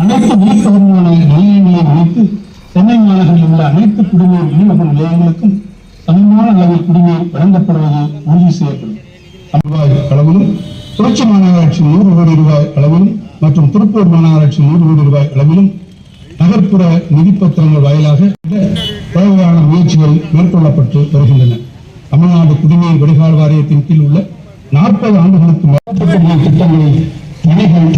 அனைத்து விழிப்புணர்வான நிலையங்களை அமைத்து சென்னை மாநகரில் உள்ள அனைத்து குடிநீர் விநியோக நிலையங்களுக்கும் சமமான அளவில் குடிநீர் வழங்கப்படுவது உறுதி செய்யப்படும். ரூபாய் அளவிலும் திருச்சி மாநகராட்சி நூறு கோடி ரூபாய் அளவிலும் மற்றும் திருப்பூர் மாநகராட்சி நூறு கோடி ரூபாய் அளவிலும் நகர்ப்புற நிதிப்பத்திரங்கள் வாயிலாக தேவையான முயற்சிகள் மேற்கொள்ளப்பட்டு வருகின்றன. தமிழ்நாடு குடிநீர் வடிகால் வாரியத்தின் கீழ் உள்ள நாற்பது ஆண்டுகளுக்கு மேற்பட்ட திட்டங்களில் பணிகள்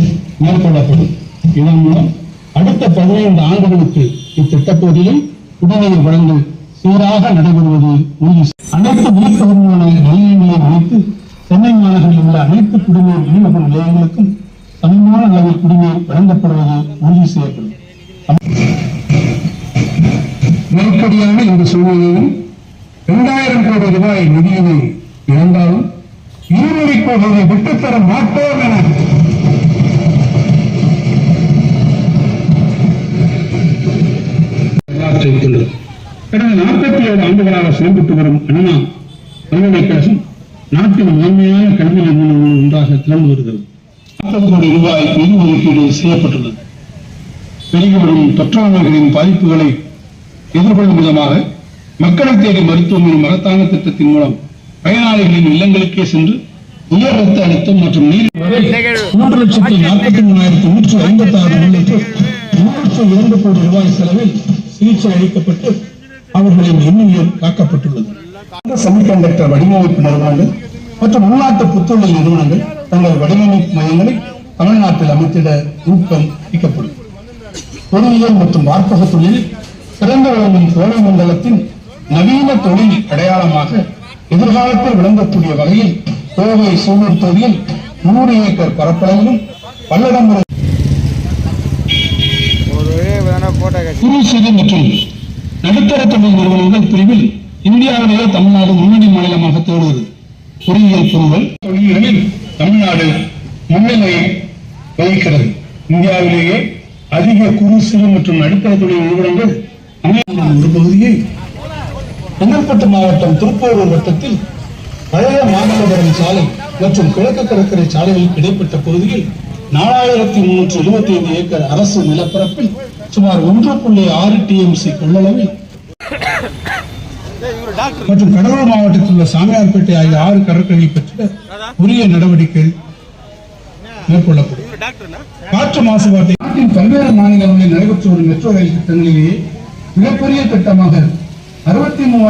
மேற்கொள்ளப்படும். இதன் மூலம் அடுத்த பதினைந்து ஆண்டுகளுக்கு இத்திட்டத்தொகுதியில் குடிநீர் வழங்கல் சீராக நடைபெறுவது உறுதி செய்- அனைத்து விழிப்புணர்வான நிலையங்களை அமைத்து சென்னை மாநகரில் உள்ள அனைத்து குடிநீர் விநியோக நிலையங்களுக்கும் சமமான அளவில் குடிநீர் வழங்கப்படுவது உறுதி செய்யப்படும். நெருக்கடியான இந்த சூழ்நிலையில் இரண்டாயிரம் கோடி ரூபாய் நிதியினை இழந்தாலும் இருநூறு கோடியை விட்டுத்தர மாட்டோம் என கடந்த நாற்பத்தி ஏழு ஆண்டுகளாக செயல்பட்டு வரும் அண்ணா பல்கலைக்கழகம் நாட்டின் முதன்மையான கல்வி நிறுவனங்கள் ஒன்றாக திறந்து வருகிறது. நாற்பது கோடி ரூபாய் நிதி ஒதுக்கீடு செய்யப்பட்டுள்ளது. பெருகி வரும் தொற்றாளர்களின் பாதிப்புகளை எதிர்கொள்ளும் விதமாக மக்களை தேடி மருத்துவமனை மகத்தான திட்டத்தின் மூலம் பயனாளிகளின் இல்லங்களுக்கே சென்று உயர் ரத்த அழுத்தம் மற்றும் நீர் மூன்று லட்சத்தி நாற்பத்தி மூணாயிரத்தி நூற்றி ஐம்பத்தி ஆறு உள்ளிட்டு இரண்டு கோடி ரூபாய் செலவில் சிகிச்சை அளிக்கப்பட்டு அவர்களின் எண்ணிக்கையில் காக்கப்பட்டுள்ளது. செமிகண்டக்டர் வடிவமைப்பு நிறுவனங்கள் மற்றும் உள்நாட்டு புத்தொழில் நிறுவனங்கள் தங்கள் வடிவமைப்பு மையங்களை தமிழ்நாட்டில் அமைத்திட ஊக்கம் அளிக்கப்படும் பொறியியல் மற்றும் வார்த்தக தொழிலில் சிறந்து விளங்கும் கோவை மண்டலத்தின் நவீன தொழில் அடையாளமாக எதிர்காலத்தில் விளங்கக்கூடிய வகையில் கோவை சூலூர் தொகுதியில் நூறு ஏக்கர் பரப்பளவிலும் பல்லடம் குறு சிறு மற்றும் நடுத்தர தொழில் நிறுவனங்கள் பிரிவில் இந்தியாவிலேயே தமிழ்நாடு முன்னணி மாநிலமாக திகழ்கிறது. பொறியியல் பொருள்கள் தொழில்களில் தமிழ்நாடு முன்னிலையை வகிக்கிறது. இந்தியாவிலேயே அதிக குறு சிறு மற்றும் நடுத்தர தொழில் நிறுவனங்கள் அமைந்துள்ள ஒரு பகுதியை செங்கல்பட்டு மாவட்டம் திருப்போரூர் வட்டத்தில் பழைய மாமல்லபுரம் சாலை மற்றும் கிழக்கு கடற்கரை சாலைகளுக்கு இடைப்பட்ட பகுதியில் நாலாயிரத்தி முன்னூற்றி எழுபத்தி ஐந்து ஏக்கர் அரசு நிலப்பரப்பில் சுமார் ஒன்று புள்ளி ஆறு டிஎம்சி கொள்ளளவில் மற்றும் கடலூர் மாவட்டத்தில் உள்ள சாமியார்பேட்டை ஆகிய ஆறு கடற்கரையை பற்றிய உரிய நடவடிக்கை மேற்கொள்ளப்படும். காற்று மாசுபாட்டை நாட்டின் பல்வேறு மாநிலங்களில் நடைபெற்று வரும் மெட்ரோ ரயில் திட்டங்களிலேயே மிகப்பெரிய திட்டமாக அறுபத்தி மூவாயிரம்